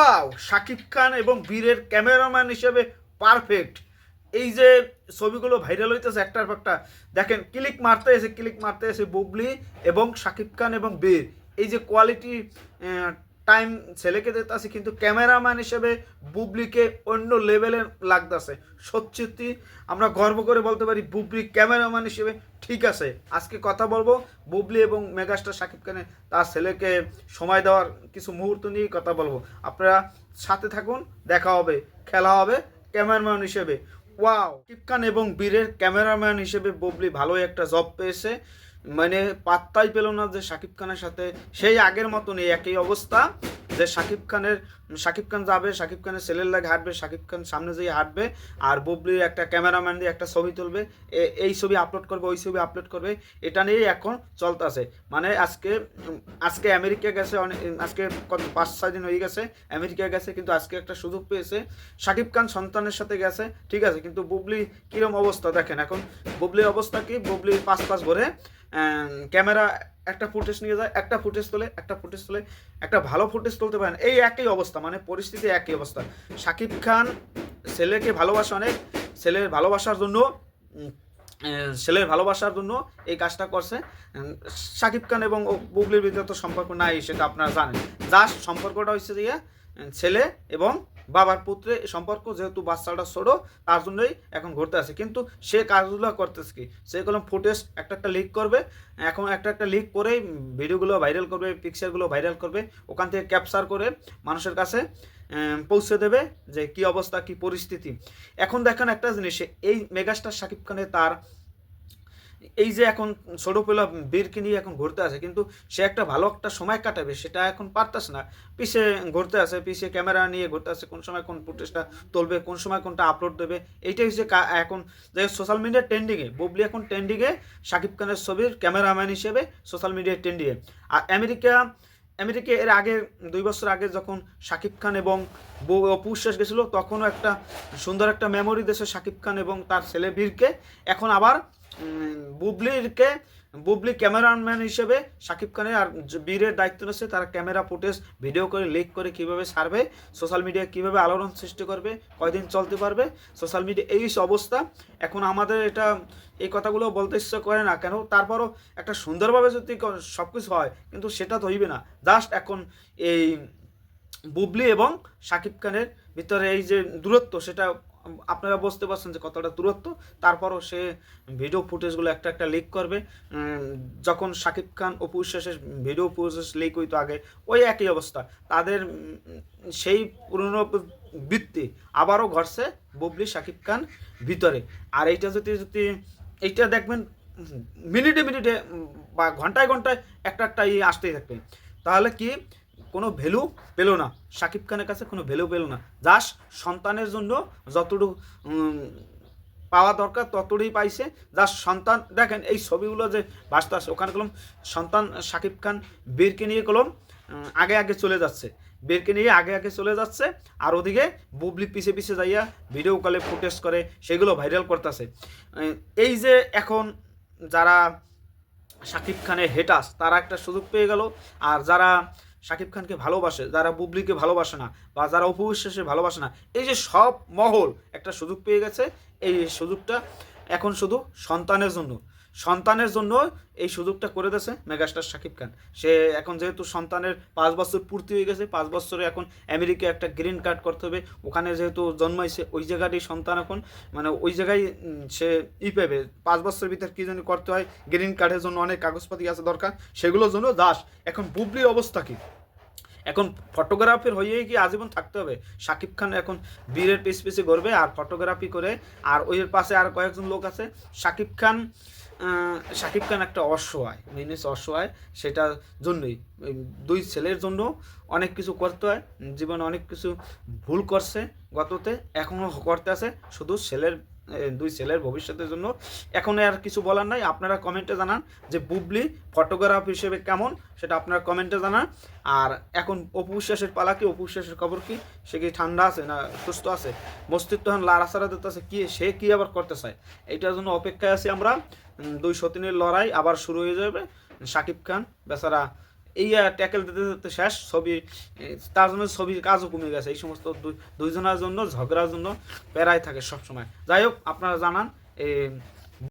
Wow, Shakib Khan এবং বীরের cameraman হিসেবে পারফেক্ট। এই যে ছবিগুলো ভাইরাল হইতেছে একটার একটা, দেখেন, ক্লিক মারতে এসে, ক্লিক মারতে এসে বুবলি এবং শাকিব খান এবং বীর, এই যে কোয়ালিটি টাইম ছেলেকে দিতেছে কিন্তু ক্যামেরাম্যান হিসেবে বুবলিকে অন্য লেভেলে লাগতেছে। সত্যি, আমরা গর্ব করে বলতে পারি বুবলি ক্যামেরাম্যান হিসেবে ঠিক আছে। আজকে কথা বলব বুবলি এবং মেগাস্টার শাকিব খানের, তার ছেলেকে সময় দেওয়ার কিছু মুহূর্ত নিয়ে কথা বলব। আপনারা সাথে থাকুন, দেখা হবে, খেলা হবে ক্যামেরাম্যান হিসেবে। ওয়াও খান এবং বীরের ক্যামেরাম্যান হিসেবে বুবলি ভালোই একটা জব পেয়েছে। মানে পাত্তাই পেল না যে শাকিব খানের সাথে। সেই আগের মতনই একই অবস্থা যে শাকিব খানের, শাকিব খান যাবে, শাকিব খানের ছেলের লাগে হাঁটবে, শাকিব খান সামনে যেয়ে হাঁটবে আর বুবলি একটা ক্যামেরাম্যান দিয়ে একটা ছবি তুলবে। এই ছবি আপলোড করবে, ওই ছবি আপলোড করবে। এটা নিয়েই এখন চলতেছে। মানে আজকে আজকে আমেরিকা গেছে অনেক আজকে কত পাঁচ, ছয় দিন হয়ে গেছে আমেরিকা গেছে, কিন্তু আজকে একটা সুযোগ পেয়েছে। শাকিব খান সন্তানের সাথে গেছে, ঠিক আছে, কিন্তু বুবলি কিরম অবস্থা দেখেন এখন। বুবলির অবস্থা কি? বুবলি পাঁচ পাঁচ ঘরে ক্যামেরা একটা ফুটেজ নিয়ে যায়, একটা ফুটেজ তোলে, একটা ফুটেজ তোলে, একটা ভালো ফুটেজ তুলতে পারেন। এই একই অবস্থা মানে পরিস্থিতি একই অবস্থা। শাকিব খান ছেলেকে ভালোবাসে অনেক, ছেলের ভালোবাসার জন্য ছেলের ভালোবাসার জন্য এই কাজটা করছে। শাকিব খান এবং বুবলির ভিতরে তো সম্পর্ক নাই, সেটা আপনারা জানেন। জাস্ট সম্পর্কটা হচ্ছে যে ছেলে এবং বাবার পুত্রে সম্পর্ক যেহেতু বাচ্চাটা ছোটো, তার জন্যই এখন ঘুরতে আসে। কিন্তু সে কাজগুলো করতেছে কি? সে কোনো ফুটেজ একটা একটা লিক করবে, এখন একটা একটা লিক করেই ভিডিওগুলো ভাইরাল করবে পিকচারগুলো ভাইরাল করবে, ওখান থেকে ক্যাপচার করে মানুষের কাছে পৌঁছে দেবে যে কি অবস্থা, কি পরিস্থিতি। এখন দেখেন একটা জিনিস এই মেগাস্টার শাকিব খানে তার এই যে এখন ছোট পেলা বীরকে নিয়ে এখন ঘুরতে আছে কিন্তু সে একটা ভালো একটা সময় কাটাবে, সেটা এখন পারতাছে না। পিছে ঘুরতে আছে পিছে ক্যামেরা নিয়ে ঘুরতে আছে কোন সময় কোন ফুটেজটা তুলবে, কোন সময় কোনটা আপলোড দেবে, এইটাই হচ্ছে এখন যে সোশ্যাল মিডিয়ার ট্রেন্ডিংয়ে বুবলি এখন ট্রেন্ডিংয়ে শাকিব খানের ছবির ক্যামেরাম্যান হিসেবে সোশ্যাল মিডিয়ার ট্রেন্ডিংয়ে আর আমেরিকা আমেরিকা এর আগে, দুই বছর আগে যখন শাকিব খান এবং অপু শেষ গেছিল, তখনও একটা সুন্দর একটা মেমোরি দেশে শাকিব খান এবং তার ছেলে বীরকে। এখন আবার বুবলিরকে, বুবলি ক্যামেরাম্যান হিসেবে শাকিব খানের আর বীরের দায়িত্ব নিচ্ছে তারা ক্যামেরা ফুটেজ, ভিডিও করে লিক করে কীভাবে সারবে সোশ্যাল মিডিয়া কীভাবে আলোড়ন সৃষ্টি করবে, কয়দিন চলতে পারবে সোশ্যাল মিডিয়া এই অবস্থা। এখন আমাদের এটা, এই কথাগুলো বলতে ইচ্ছা করে না কেন? তারপরও একটা সুন্দরভাবে যদি সব কিছু হয়, কিন্তু সেটা তো হইবে না। জাস্ট এখন এই বুবলি এবং শাকিব খানের ভিতরে এই যে দূরত্ব, সেটা আপনারা বুঝতে পারছেন যে কতটা দূরত্ব। তারপরও সে ভিডিও ফুটেজগুলো একটা একটা লিক করবে। যখন শাকিব খান অপু শেষের ভিডিও ফুটেজ লিক হইতো আগে, ওই একই অবস্থা। তাদের সেই পুরনো বৃত্তি আবারও ঘটছে বুবলি শাকিব খান ভিতরে। আর এইটা যদি যদি এইটা দেখবেন, মিনিটে মিনিটে বা ঘন্টায় ঘন্টায় একটা একটা ইয়ে আসতেই থাকবে। তাহলে কি কোনো ভ্যালু পেল না। শাকিব খানের কাছে কোনো ভ্যালু পেল না। জাস্ট সন্তানের জন্য যতটুকু পাওয়া দরকার ততটুকুই পাইছে। জাস্ট সন্তান, দেখেন এই ছবিগুলো যে বাস্তব আছে ওখানে কলম, সন্তান শাকিব খান বীরকে নিয়ে কলম আগে আগে চলে যাচ্ছে। বীরকে নিয়ে আগে আগে চলে যাচ্ছে, আর ওদিকে বুবলি পিছে পিছে যাইয়া ভিডিও কলে ফুটেজ করে, সেগুলো ভাইরাল করতেছে। এই যে এখন যারা শাকিব খানের হেটাস তারা একটা সুযোগ পেয়ে গেল, আর যারা শাকিব খানকে ভালোবাসে, যারা বুবলিকে ভালোবাসে না বা যারা উপবিশ্বাসে ভালোবাসে না, এই যে সব মহল একটা সুযোগ পেয়ে গেছে, এই সুযোগটা এখন শুধু সন্তানের জন্য। সন্তানের জন্য এই সুযোগটা করে দিয়েছে মেগাস্টার শাকিব খান। সে এখন যেহেতু সন্তানের পাঁচ বছর পূর্তি হয়ে গেছে, পাঁচ বছরে এখন আমেরিকা একটা গ্রিন কার্ড করতে হবে। ওখানে যেহেতু জন্মাইছে, ওই জায়গাটাই সন্তান এখন। মানে ওই জায়গায় সে ই পাবে। পাঁচ বছরের ভিতরে কী জানি করতে হয়। গ্রিন কার্ডের জন্য অনেক কাগজপাতি আছে দরকার। সেগুলোর জন্য দাস। এখন বুবলির অবস্থা কী? এখন ফটোগ্রাফির হয়েই কি আজীবন থাকতে হবে? শাকিব খান এখন বীরের পিস পিছে করবে আর ফটোগ্রাফি করে, আর ওই পাশে আর কয়েকজন লোক আছে। শাকিব খান শাকিব খান একটা অসহায় মিনিস অসহায় সেটার জন্যই। দুই ছেলের জন্য অনেক কিছু করতে হয়। জীবনে অনেক কিছু ভুল করছে গততে এখনও করতে আছে। শুধু ছেলের দুই ছেলের ভবিষ্যতের জন্য। এখন আর কিছু বলার নাই। আপনারা কমেন্টে জানান যে বুবলি ফটোগ্রাফ হিসেবে কেমন, সেটা আপনারা কমেন্টে জানান। আর এখন অপু বিশ্বাসের পালা কি? অপু বিশ্বাসের খবর কি? সে কি ঠান্ডা আছে না সুস্থ আছে? মস্তিত্ব এখন লাড়াচাড়া দিতেছে কি সে কি আবার করতে চায় এইটার জন্য অপেক্ষায় আছি আমরা। দুই সতীনের লড়াই আবার শুরু হয়ে যাবে। শাকিব খান, বেচারা এই ট্যাকেল দিতে দিতে শেষ, ছবি তার জন্য ছবির কাজও কমে গেছে। এই সমস্ত দুই- দুইজনের জন্য, ঝগড়ার জন্য প্যারায় থাকে সবসময়। যাই হোক, আপনারা জানান